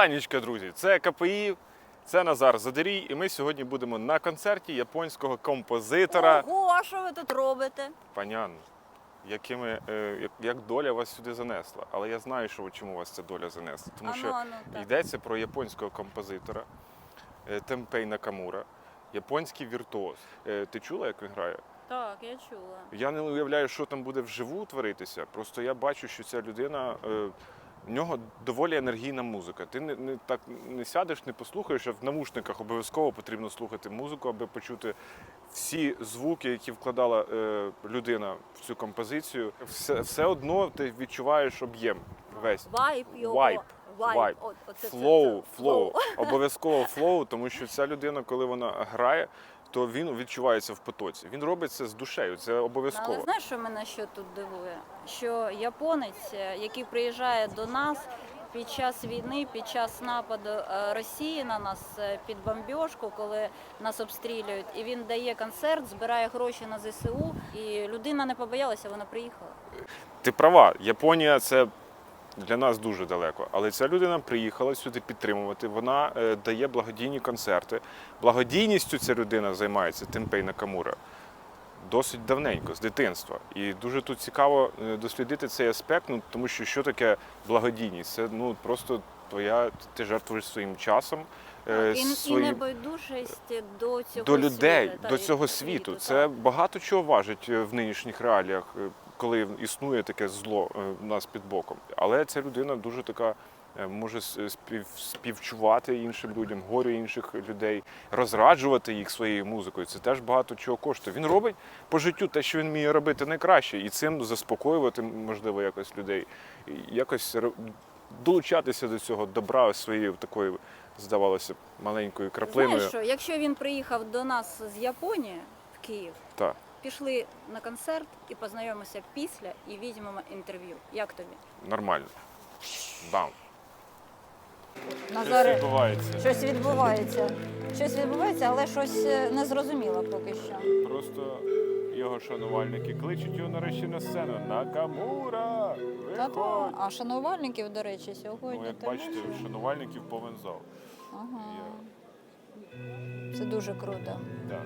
Вітанічка, друзі! Це КПІ, це Назар Задарій, і ми сьогодні будемо на концерті японського композитора. Ого, а що ви тут робите? Панян, якими, е, як, як доля вас сюди занесла. Але я знаю, що чому вас ця доля занесла. Тому Ану, що ану, так. йдеться про японського композитора е, Темпей Накамура, японський віртуоз. Е, Ти чула, як він грає? Так, я чула. Я не уявляю, що там буде вживу творитися. Просто я бачу, що ця людина. е, В нього доволі енергійна музика. Ти не, не так не сядеш, не послухаєш, а в навушниках обов'язково потрібно слухати музику, аби почути всі звуки, які вкладала е, людина в цю композицію. Все, все одно ти відчуваєш об'єм весь. Вайп його. Вайп, вайп. Флоу, флоу, обов'язково флоу, тому що ця людина, коли вона грає, то він відчувається в потоці. Він робить це з душею, це Ну, обов'язково. Але знаєш, що мене що тут дивує? Що японець, е, який приїжджає до нас під час війни, під час нападу е, Росії на нас е, під бомбіжку, коли нас обстрілюють, і він дає концерт, збирає гроші на ЗСУ, і людина не побоялася, вона приїхала. Ти права, Японія це для нас дуже далеко. Але ця людина приїхала сюди підтримувати. Вона е, дає благодійні концерти. Благодійністю ця людина займається Темпей Накамура досить давненько, з дитинства. І дуже тут цікаво е, дослідити цей аспект, ну тому що що таке благодійність? Це ну просто твоя ти жертвуєш своїм часом. е, І, і небайдужість до цього до людей, світу, до цього світу. Це багато чого важить е, в нинішніх реаліях, коли існує таке зло е, в нас під боком. Але ця людина дуже така. е, Може спів, співчувати іншим людям, горю інших людей, розраджувати їх своєю музикою. Це теж багато чого коштує. Він робить по життю те, що він вміє робити найкраще, і цим заспокоювати, можливо, якось людей, і якось долучатися до цього добра своєю такою, здавалося, маленькою краплиною. Знаєш що, якщо він приїхав до нас з Японії в Київ, Так. Пішли на концерт і познайомимося після і візьмемо інтерв'ю. Як тобі? Нормально. Бам. Назаре, відбувається. щось відбувається. Щось відбувається, але щось е, не поки що. Просто його шанувальники кличуть його нарешті на сцену. Накамура! Та Виходь! а шанувальників, до речі, сьогодні. Ну, як бачите, що- шанувальників повен зал. Ага. Я- Це дуже круто. Да.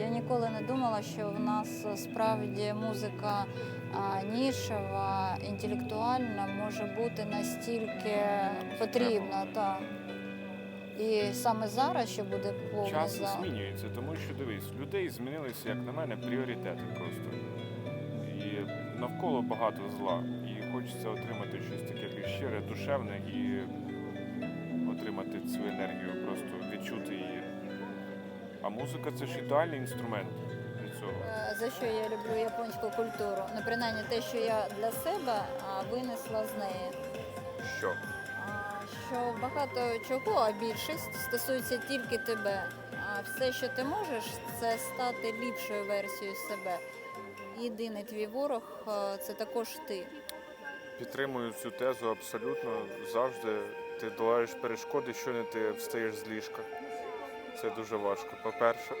Я ніколи не думала, що в нас е, справді музика нішева, інтелектуальна може бути настільки потрібна. Та. І саме зараз, що буде повний Час зал. змінюється, тому що дивись, людей змінилися, як на мене, пріоритети просто. І навколо багато зла. І хочеться отримати щось таке більш щире, душевне і отримати цю енергію, просто відчути її. А музика це ж ідеальний інструмент для цього. Е, За що я люблю японську культуру? Ну, принаймні те, що я для себе а, винесла з неї. Що? Що багато чого, а більшість стосується тільки тебе. А все, що ти можеш, це стати ліпшою версією себе. Єдиний твій ворог це також ти. Підтримую цю тезу абсолютно завжди. Ти долаєш перешкоди, що не ти встаєш з ліжка. Це дуже важко. По-перше,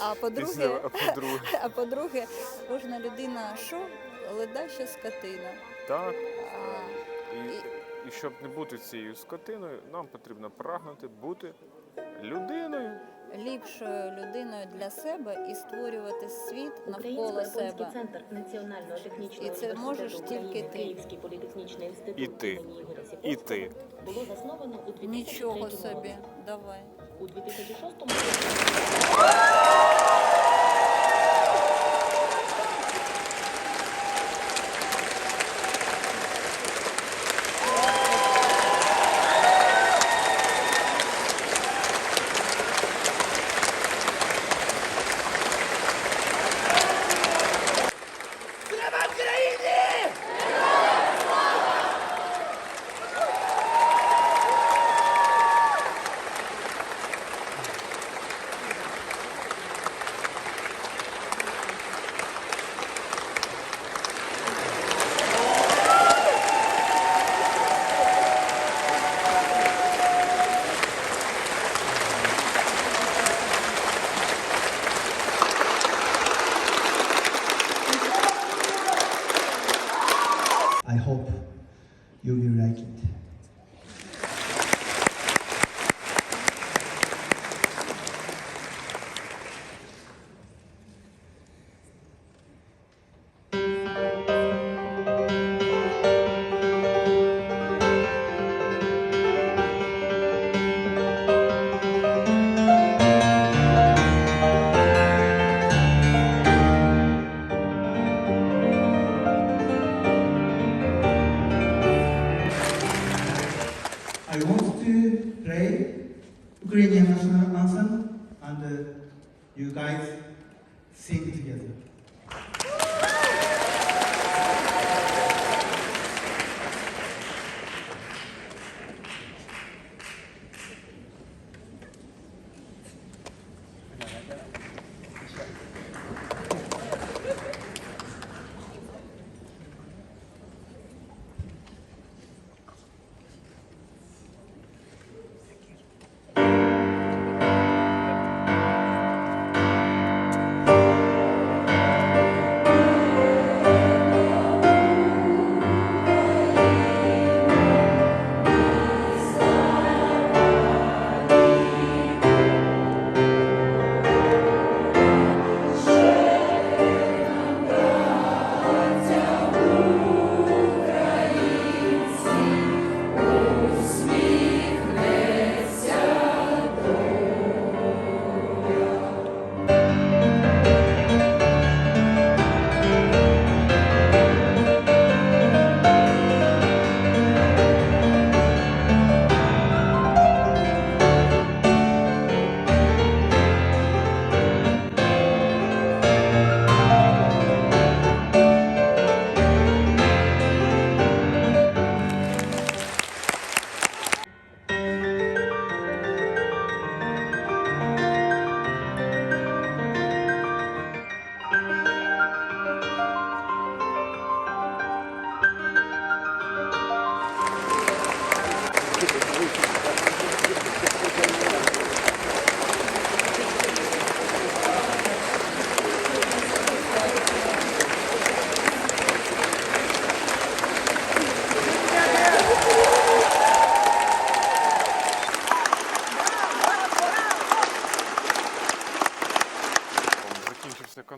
А по-друге, а по-друге, а по-друге, кожна людина що ледаща скотина. так. А, І, і щоб не бути цією скотиною, нам потрібно прагнути бути людиною. ліпшою людиною для себе і створювати світ навколо себе. центр національного технічного І це можеш тільки ти. Київський політехнічний інститут І ти. І ти. Було засновано у 2003 Нічого році. собі, давай. У 2006 році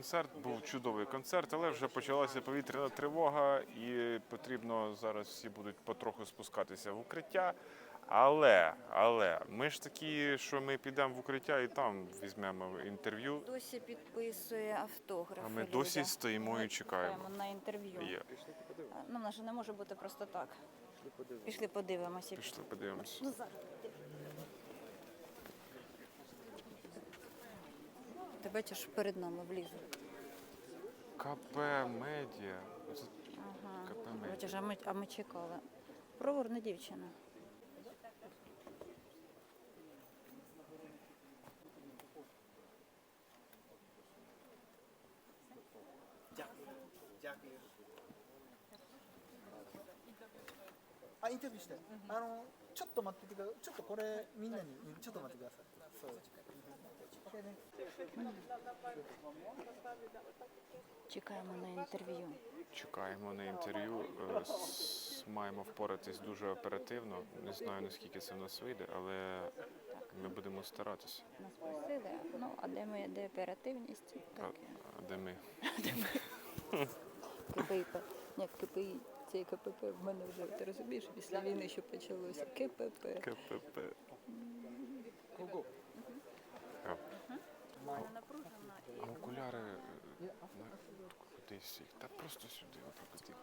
концерт, був чудовий концерт, але вже почалася повітряна тривога, і потрібно зараз всі будуть потроху спускатися в укриття. Але, але ми ж такі, що ми підемо в укриття і там візьмемо інтерв'ю. Досі підписує автографи. А ми Люда. досі стоїмо і чекаємо. на інтерв'ю. Є. Ну, вона ж не може бути просто так. Пішли подивимося. Пішли подивимось. Ну, зараз. Ти бачиш, перед нами влізу. КП медіа. Оце Ага. КП медіа. Бачиш, а ми, а ми чекали. Проворна дівчина. Interview あインタビューして、あのちょっと待っててくださいちょっとこれみんなにちょっと待ってくださいそう OK ね Чекаємо на інтерв'ю. Чекаємо на інтерв'ю. Е, Маємо впоратись дуже оперативно. Не знаю наскільки це в нас вийде, але ми будемо старатися. Нас просили. Ну, а де ми, де оперативність? А, Так, а де ми? КПІ. Ні, КПІ. Цей КПП в мене вже, ти розумієш, після війни що почалося. КПП. КПП. Вона напружена і окуляри е, на- кудись їх. Та просто сюди, отак от їх.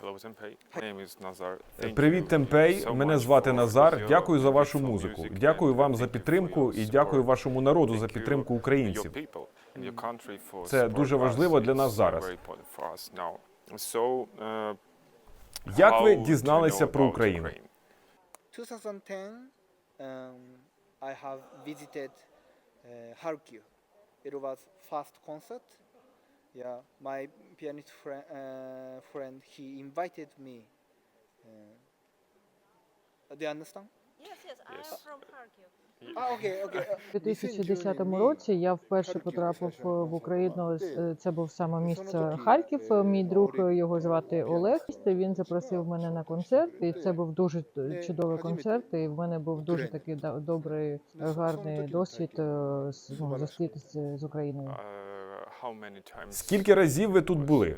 Hello, Tempei. My name is Nazar. Привіт, Темпей. Мене звати Назар. Дякую за вашу музику. Дякую вам за підтримку і дякую вашому народу за підтримку українців. people and your country for Це дуже важливо для нас зараз. Як ви дізналися про Україну? 2010 um, I have visited uh, Kharkiv it was first concert yeah my pianist friend, uh, friend he invited me uh, do you understand Yes. А, окей, окей. У 2010 році я вперше потрапив в Україну. Е, це був саме місце е, Харків. Мій друг е, його звати Олег. Він запросив мене на концерт, і це був дуже чудовий концерт. І в мене був дуже такий добрий, гарний досвід ну, зустрітися з Україною. Скільки разів ви тут були?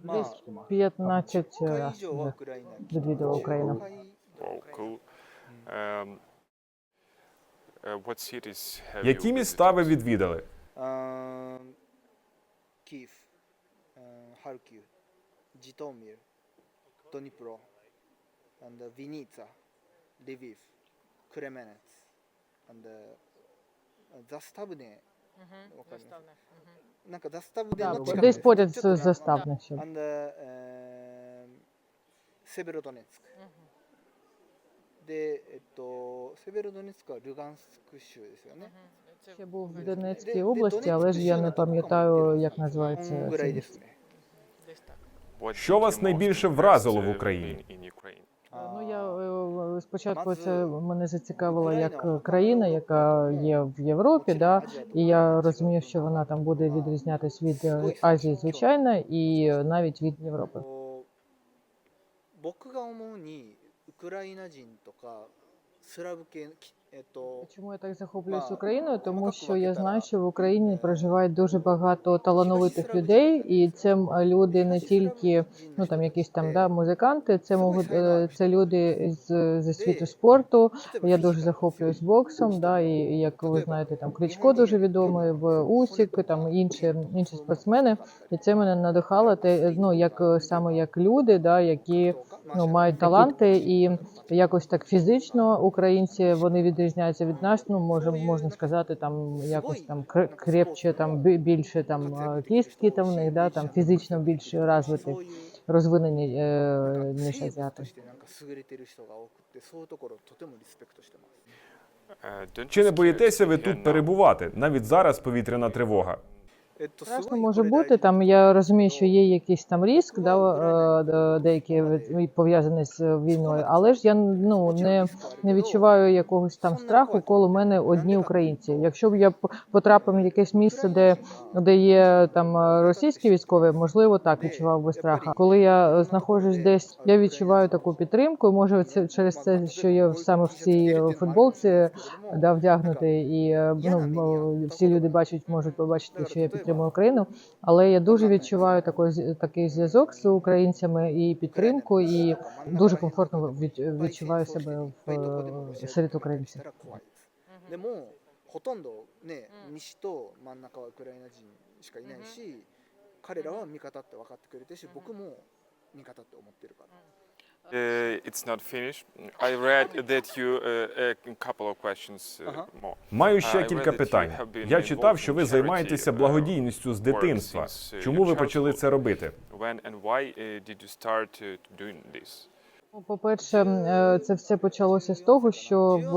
Десь 15 разів відвідала Україну. 10回 Wow, cool. Um, uh, what cities have Які you міста ви visited? відвідали? Um, Kiev, uh, Kharkiv, Zhytomyr, Dnipro, and uh, Vinica, Lviv, Kremenets, and uh, Заставне. わかりますなんかザスタブネ Да, の近く десь です поряд ちょっと з ね заставних. ще. and, uh, um, セベロドネツク。 で、えっと、セベロドネツクはルガンスク州ですよね。 Ще був в Де- Донецькій де області, Донецьк але ж я ще не на такому пам'ятаю, ділі. як こん називається ぐらい це で місто. すね。 What Що did вас you most найбільше impressed, вразило в uh, Україні? in- in Ukraine? Ну я е, спочатку Маз- це мене зацікавило Україна, як вона країна, яка є в Європі, да, Азія і я розумів, що вона там буде відрізнятись від е, Азії, звичайно, і навіть від Європи. こう僕が思うにウ クライナ人とかスラブ系きえっと Чому я так захоплююсь Ма- Україною? Тому Макак що я Вакітара, знаю, що в Україні е, проживають дуже багато талановитих людей, і це м, люди не тільки ну там якісь там да музиканти, це можуть е, це люди з, зі світу спорту. Я дуже захоплююсь боксом, да, і і, як ви знаєте, там Кличко дуже відомий, в Усік, там інші інші спортсмени, і це мене надихало те, ну як е, саме як люди, да, які ну, мають таланти, і якось так фізично українці вони відрізняються від нас. Ну може можна сказати, там якось там крепче, там більше там кістки. Там в них да там фізично більше розвитих, розвинені е, ніж азіати. Чи не боїтеся ви тут перебувати навіть зараз? Повітряна тривога. Страшно може бути там. Я розумію, що є якийсь там риск, да е, деякі пов'язані з е, війною, але ж я ну не не відчуваю якогось там страху коло мене одні українці. Якщо б я потрапив в якесь місце, де де є там російські військові, можливо, так відчував би страха. Коли я е, знаходжусь десь, я відчуваю таку підтримку. Може, це через це, що я саме в цій футболці да вдягнути, і ну всі люди бачать, можуть побачити, що я підтримую. Україну. Але я дуже відчуваю такий, з- такий зв'язок з українцями і підтримку, і дуже комфортно від, відчуваю себе в, е, серед українців. でも Маю ще кілька питань. Я читав, що ви займаєтеся благодійністю з дитинства. Чому ви почали це робити? Ну, По перше, е, це все почалося з того, що в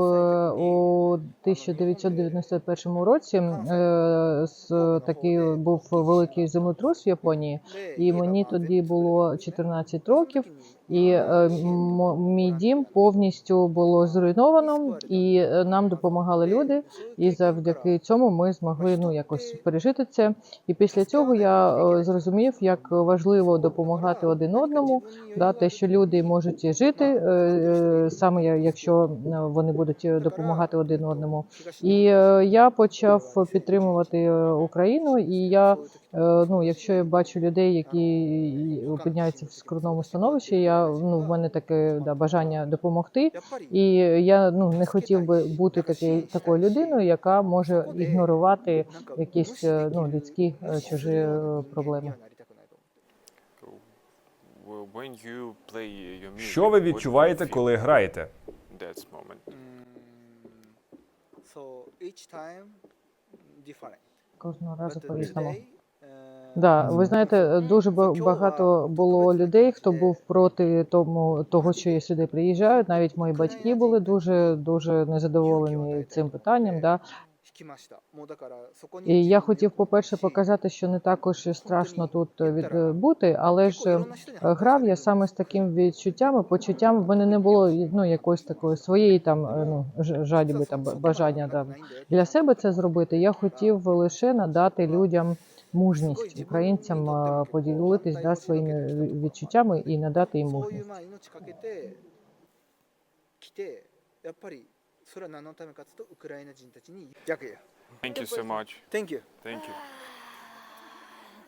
у 1991 році е, з такий був великий землетрус в Японії, і мені тоді було 14 років і е, мій дім повністю було зруйновано, і е, нам допомагали люди. І завдяки цьому ми змогли ну якось пережити це. І після цього я е, зрозумів, як важливо допомагати один одному, да, те, що люди можуть жити, саме якщо вони будуть допомагати один одному. І я почав підтримувати Україну, і я, ну, якщо я бачу людей, які опиняються в скрутному становищі, я ну в мене таке да, бажання допомогти. І я ну не хотів би бути такий такою людиною, яка може ігнорувати якісь е, ну людські е, чужі е, проблеми. Що ви відчуваєте, коли граєте? Кожного разу But по-різному. Да, ви знаєте, дуже багато було людей, хто був проти тому того, що я сюди приїжджаю. Навіть мої батьки були дуже дуже незадоволені цим питанням. Да. І я хотів, по-перше, показати, що не також страшно тут відбути, але ж е, грав я саме з таким відчуттям, почуттям в мене не було ну якоїсь такої своєї там е, ну жадіби там бажання там для себе це зробити. Я хотів лише надати людям мужність українцям поділитись да, своїми відчуттями і надати їм мужність. Thank you so much. Thank you. Thank you.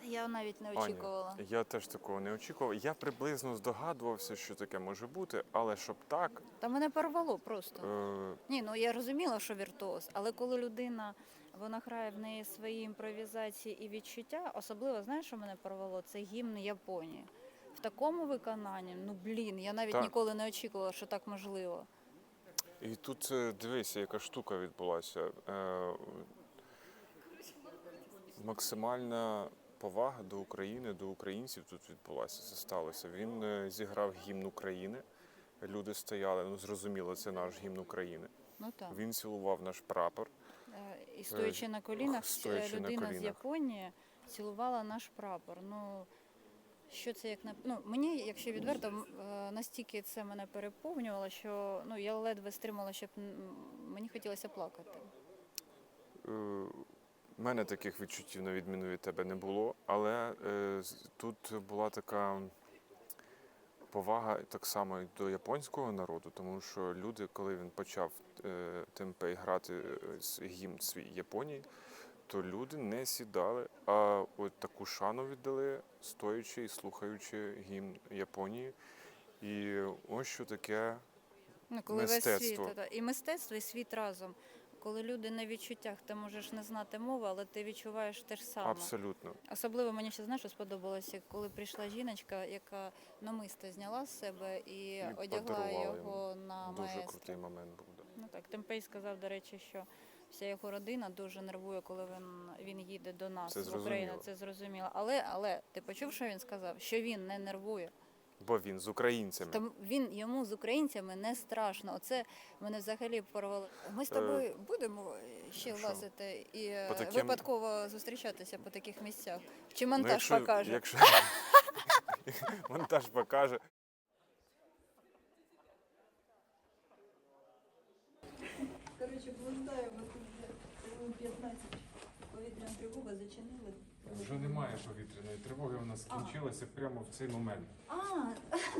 Я навіть не очікувала. Аня, я теж такого не очікував. Я приблизно здогадувався, що таке може бути, але щоб так. Та мене порвало просто. Е... Ні, ну я розуміла, що віртуоз, але коли людина вона грає в неї свої імпровізації і відчуття, особливо знаєш, що мене порвало? Це гімн Японії. в такому виконанні, ну блін, я навіть Так. ніколи не очікувала, що так можливо. І тут е, дивися, яка штука відбулася. Е, Максимальна повага до України, до українців тут відбулася. Це сталося. Він е, зіграв гімн України. Люди стояли, ну зрозуміло, це наш гімн України. Ну так. Він цілував наш прапор. Е, І стоячи на колінах, е, стоячи на людина з колінах. Японії цілувала наш прапор. Ну що це як на ну мені, якщо відверто, м, е, настільки це мене переповнювало, що ну я ледве стримала, щоб м, мені хотілося плакати. У мене таких відчуттів, на відміну від тебе, не було, але е, з- тут була така повага так само і до японського народу, тому що люди, коли він почав е, темпей грати е, с- гімн свій Японії, то люди не сідали, а от таку шану віддали, стоячи і слухаючи гімн Японії. І ось що таке Ну, коли весь світ Мистецтво. та, і мистецтво, і світ разом. Коли люди на відчуттях, ти можеш не знати мови, але ти відчуваєш те ж саме. абсолютно. Особливо мені ще знаєш, що сподобалося, коли прийшла жіночка, яка намисто зняла з себе і, одягла подарувала його на Дуже маестро. крутий момент був. Да. Ну так, Темпей сказав, до речі, що вся його родина дуже нервує, коли він, він їде до нас Це в Україну. Це зрозуміло. Але, але ти почув, що він сказав? Що він не нервує. Бо він з українцями. Тому він йому з українцями не страшно. Оце мене взагалі порвало. Ми з Е, тобою будемо ще що? лазити і е, По таким- випадково зустрічатися по таких місцях. Чи Ну, монтаж якщо- покаже? Якщо монтаж покаже. Коротше, блуждаємо тут вже 15 повітряна тривога зачинили. Вже немає повітряної тривоги, вона скінчилася прямо в цей момент. А,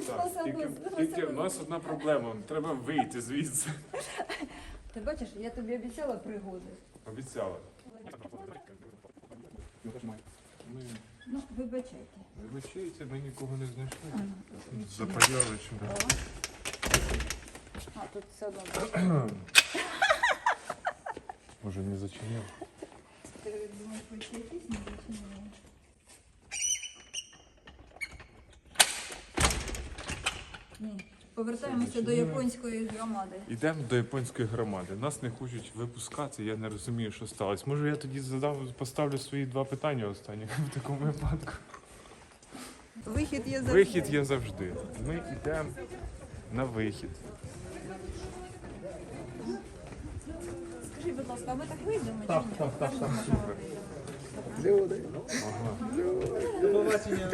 Так, тільки, тільки в нас одна проблема. Треба вийти звідси. ти бачиш, я тобі обіцяла пригоди. Обіцяла. Ми Ну, вибачайте. вибачайте, ми нікого не знайшли. Запаяли чого. А, тут все одно. Може не зачинив? Ти думаєш, ви ще якісь не зачинили? Ні. Повертаємося до японської громади. Йдемо до японської громади. Нас не хочуть випускати, я не розумію, що сталося. Може я тоді задам, поставлю свої два питання останні в такому випадку. Вихід є завжди. Вихід є завжди. Ми йдемо на вихід. Скажіть, будь ласка, а ми так вийдемо? Так, так, так, так. До побачення.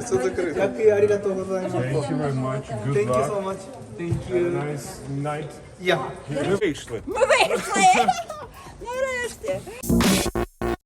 Все закрито. Дякую, арігато гозаємас. Thank you very much. Good Thank you so luck. much. Thank Have a you. nice night. Yeah. Ми вийшли. Нарешті!